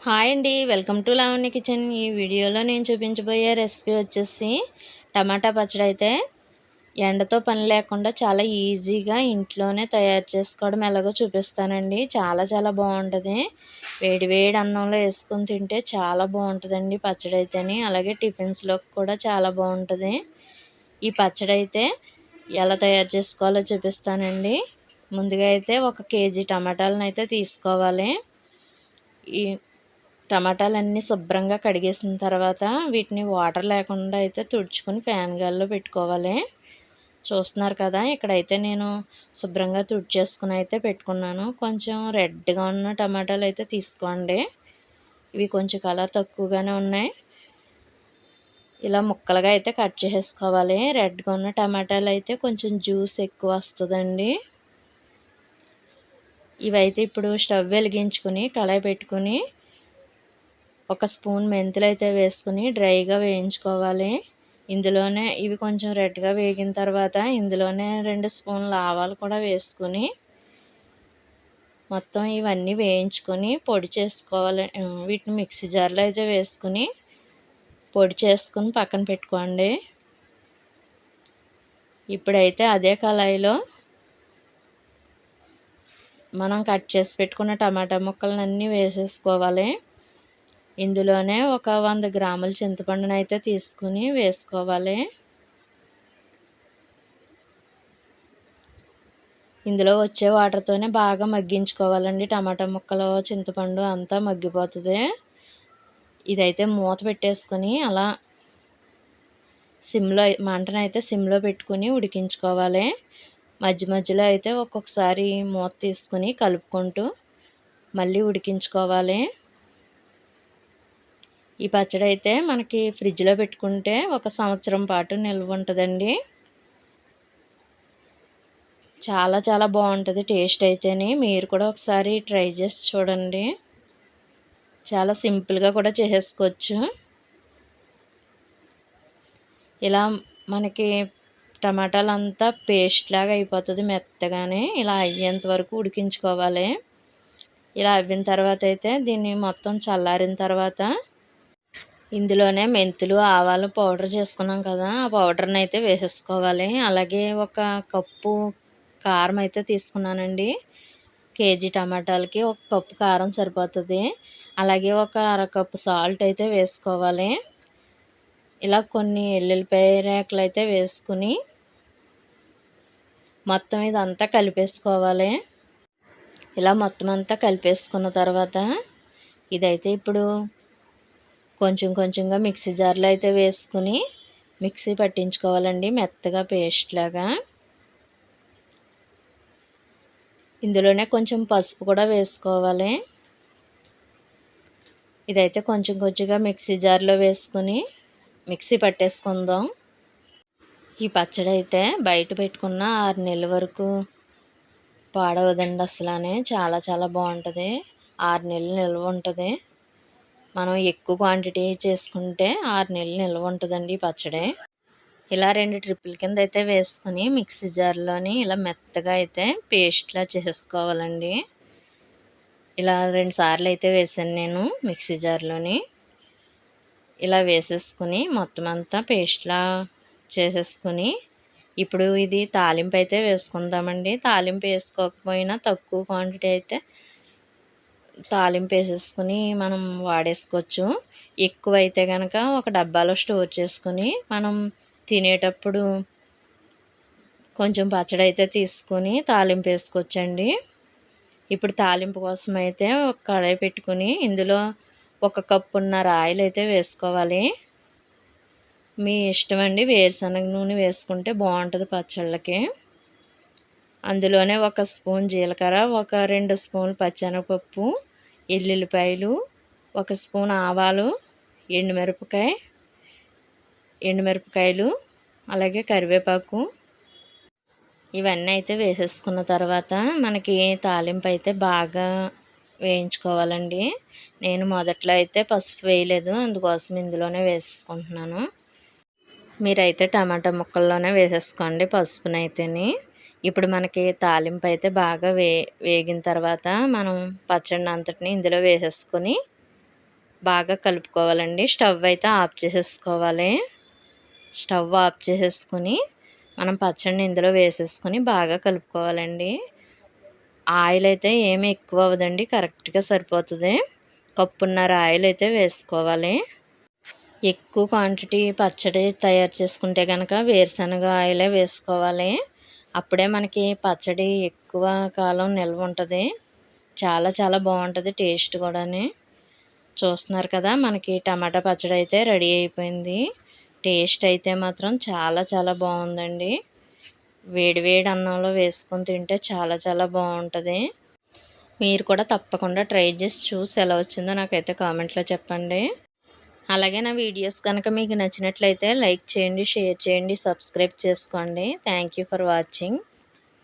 Hi అండి welcome to Lavanya kitchen. ఈ వీడియోలో నేను చూపించబోయే రెసిపీ వచ్చేసి టమాటా పచ్చడి అయితే ఎండతో పని లేకుండా చాలా ఈజీగా ఇంట్లోనే తయారు చేసుకోవడం ఎలాగో చూపిస్తానండి. చాలా చాలా బాగుంటుంది. వేడి వేడి అన్నంలో వేసుకొని తింటే చాలా బాగుంటుందండి పచ్చడి అయితేని అలాగే టిఫిన్స్లో కూడా చాలా బాగుంటుంది. ఈ పచ్చడి అయితే ఎలా తయారు చేసుకోవాలో చూపిస్తానండి. ముందుగా అయితే ఒక కేజీ టమాటాలను అయితే తీసుకోవాలి. ఈ టమాటాలన్నీ శుభ్రంగా కడిగేసిన తర్వాత వీటిని వాటర్ లేకుండా అయితే తుడుచుకొని ఫ్యాన్ గాల్లో పెట్టుకోవాలి. చూస్తున్నారు కదా ఇక్కడైతే నేను శుభ్రంగా తుడిచేసుకుని అయితే పెట్టుకున్నాను. కొంచెం రెడ్గా ఉన్న టమాటాలు అయితే తీసుకోండి. ఇవి కొంచెం కలర్ తక్కువగానే ఉన్నాయి. ఇలా ముక్కలుగా అయితే కట్ చేసుకోవాలి రెడ్గా ఉన్న టమాటాలు అయితే కొంచెం జ్యూస్ ఎక్కువ వస్తుందండి. ఇవైతే ఇప్పుడు స్టవ్ వెలిగించుకుని కళాయి పెట్టుకుని ఒక స్పూన్ మెంతులు అయితే వేసుకుని డ్రైగా వేయించుకోవాలి. ఇందులోనే ఇవి కొంచెం రెడ్గా వేగిన తర్వాత ఇందులోనే రెండు స్పూన్లు ఆవాలు కూడా వేసుకుని మొత్తం ఇవన్నీ వేయించుకొని పొడి చేసుకోవాలి. వీటిని మిక్సీ జార్లో అయితే వేసుకుని పొడి చేసుకుని పక్కన పెట్టుకోండి. ఇప్పుడైతే అదే కళాయిలో మనం కట్ చేసి పెట్టుకున్న టమాటా ముక్కలన్నీ వేసేసుకోవాలి. ఇందులోనే ఒక వంద గ్రాముల చింతపండును అయితే తీసుకుని వేసుకోవాలి. ఇందులో వచ్చే వాటర్తోనే బాగా మగ్గించుకోవాలండి. టమాటా ముక్కలు చింతపండు అంతా మగ్గిపోతుంది. ఇదైతే మూత పెట్టేసుకొని అలా సిమ్లో మంటనైతే సిమ్లో పెట్టుకుని ఉడికించుకోవాలి. మధ్య మధ్యలో అయితే ఒక్కొక్కసారి మూత తీసుకుని కలుపుకుంటూ మళ్ళీ ఉడికించుకోవాలి. ఈ పచ్చడి అయితే మనకి ఫ్రిడ్జ్లో పెట్టుకుంటే ఒక సంవత్సరం పాటు నిల్వ ఉంటుందండి. చాలా చాలా బాగుంటుంది టేస్ట్ అయితేనే. మీరు కూడా ఒకసారి ట్రై చేసి చూడండి. చాలా సింపుల్గా కూడా చేసేసుకోవచ్చు. ఇలా మనకి టమాటాలు అంతా పేస్ట్ లాగా అయిపోతుంది మెత్తగానే. ఇలా అయ్యేంత వరకు ఉడికించుకోవాలి. ఇలా అవ్విన తర్వాత అయితే దీన్ని మొత్తం చల్లారిన తర్వాత ఇందులోనే మెంతులు ఆవాలు పౌడర్ చేసుకున్నాం కదా ఆ పౌడర్ని అయితే వేసేసుకోవాలి. అలాగే ఒక కప్పు కారం అయితే తీసుకున్నానండి. కేజీ టమాటాలకి ఒక కప్పు కారం సరిపోతుంది. అలాగే ఒక అరకప్పు సాల్ట్ అయితే వేసుకోవాలి. ఇలా కొన్ని ఎల్లుల్లిపాయ రేకలు అయితే వేసుకుని మొత్తం ఇదంతా కలిపేసుకోవాలి. ఇలా మొత్తం అంతా కలిపేసుకున్న తర్వాత ఇదైతే ఇప్పుడు కొంచెం కొంచెంగా మిక్సీ జార్లో అయితే వేసుకుని మిక్సీ పట్టించుకోవాలండి మెత్తగా పేస్ట్ లాగా. ఇందులోనే కొంచెం పసుపు కూడా వేసుకోవాలి. ఇదైతే కొంచెం కొంచెంగా మిక్సీ జార్లో వేసుకుని మిక్సీ పట్టేసుకుందాం. ఈ పచ్చడి అయితే బయట పెట్టుకున్న ఆరు నెలల వరకు పాడవదండి అసలు చాలా చాలా బాగుంటుంది. ఆరు నెలలు నిల్వ ఉంటుంది. మనం ఎక్కువ క్వాంటిటీ చేసుకుంటే ఆరు నెలలు నిల్వ ఉంటుందండి పచ్చడి. ఇలా రెండు ట్రిప్పుల కింద అయితే వేసుకుని మిక్సీ జార్లోని ఇలా మెత్తగా అయితే పేస్ట్లా చేసుకోవాలండి. ఇలా రెండు సార్లు అయితే వేసాను నేను మిక్సీ జార్లోని ఇలా వేసేసుకుని మొత్తం అంతా పేస్ట్లా చేసేసుకుని ఇప్పుడు ఇది తాలింపు అయితే వేసుకుందామండి. తాలింపు వేసుకోకపోయినా తక్కువ క్వాంటిటీ అయితే తాలింపు వేసేసుకుని మనం వాడేసుకోవచ్చు. ఎక్కువైతే కనుక ఒక డబ్బాలో స్టోర్ చేసుకుని మనం తినేటప్పుడు కొంచెం పచ్చడి అయితే తీసుకొని తాలింపు వేసుకోవచ్చండి ఇప్పుడు తాలింపు కోసం అయితే ఒక కడాయి పెట్టుకుని ఇందులో ఒక కప్పున్నర ఆయిల్ అయితే వేసుకోవాలి. మీ ఇష్టం అండి వేరుశనగ నూనె వేసుకుంటే బాగుంటుంది పచ్చళ్ళకి. అందులోనే ఒక స్పూన్ జీలకర్ర ఒక రెండు స్పూన్లు పచ్చెనగపప్పు ఎల్లుల్లిపాయలు ఒక స్పూన్ ఆవాలు ఎండుమిరపకాయ ఎండుమిరపకాయలు అలాగే కరివేపాకు. ఇవన్నీ అయితే వేసేసుకున్న తర్వాత మనకి తాలింపు అయితే బాగా వేయించుకోవాలండి. నేను మొదట్లో అయితే పసుపు వేయలేదు అందుకోసం ఇందులోనే వేసుకుంటున్నాను మీరైతే టమాటా ముక్కల్లోనే వేసేసుకోండి పసుపునైతేని. ఇప్పుడు మనకి తాలింపు అయితే బాగా వే వేగిన తర్వాత మనం పచ్చడిని అంతటిని ఇందులో వేసేసుకొని బాగా కలుపుకోవాలండి. స్టవ్ అయితే ఆఫ్ చేసేసుకోవాలి. స్టవ్ ఆఫ్ చేసేసుకొని మనం పచ్చడిని ఇందులో వేసేసుకొని బాగా కలుపుకోవాలండి. ఆయిల్ అయితే ఏమి ఎక్కువ అవ్వదండి కరెక్ట్గా సరిపోతుంది. కప్పున్నర ఆయిల్ అయితే వేసుకోవాలి. ఎక్కువ క్వాంటిటీ పచ్చడి తయారు చేసుకుంటే కనుక వేరుశనగ ఆయిలే వేసుకోవాలి. అప్పుడే మనకి పచ్చడి ఎక్కువ కాలం నిల్వ ఉంటుంది. చాలా చాలా బాగుంటుంది టేస్ట్ కూడాని. చూస్తున్నారు కదా మనకి టమాటా పచ్చడి అయితే రెడీ అయిపోయింది. టేస్ట్ అయితే మాత్రం చాలా చాలా బాగుందండి. వేడి వేడి అన్నంలో వేసుకొని తింటే చాలా చాలా బాగుంటుంది. మీరు కూడా తప్పకుండా ట్రై చేసి చూసి ఎలా వచ్చిందో నాకైతే కామెంట్లో చెప్పండి. అలాగే నా వీడియోస్ కనుక మీకు నచ్చినట్లయితే లైక్ చేయండి షేర్ చేయండి సబ్స్క్రైబ్ చేసుకోండి. Thank for watching